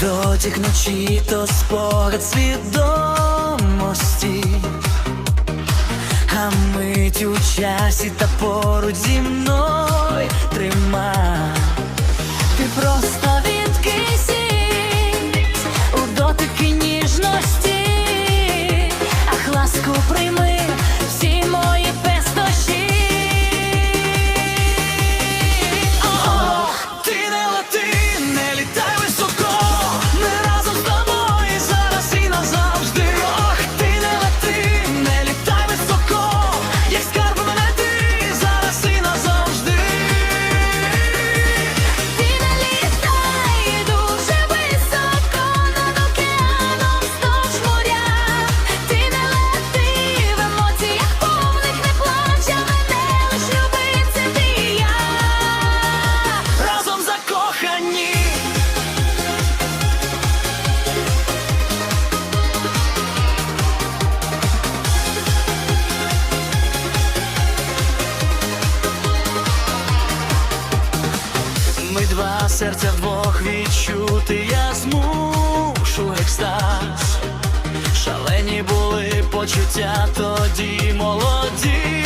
Дотік ночі то спорт свідомості, а мить у часі та поруч зі мною тримай. серця вдвох відчути, я змушу екстаз. Шалені були почуття тоді молоді.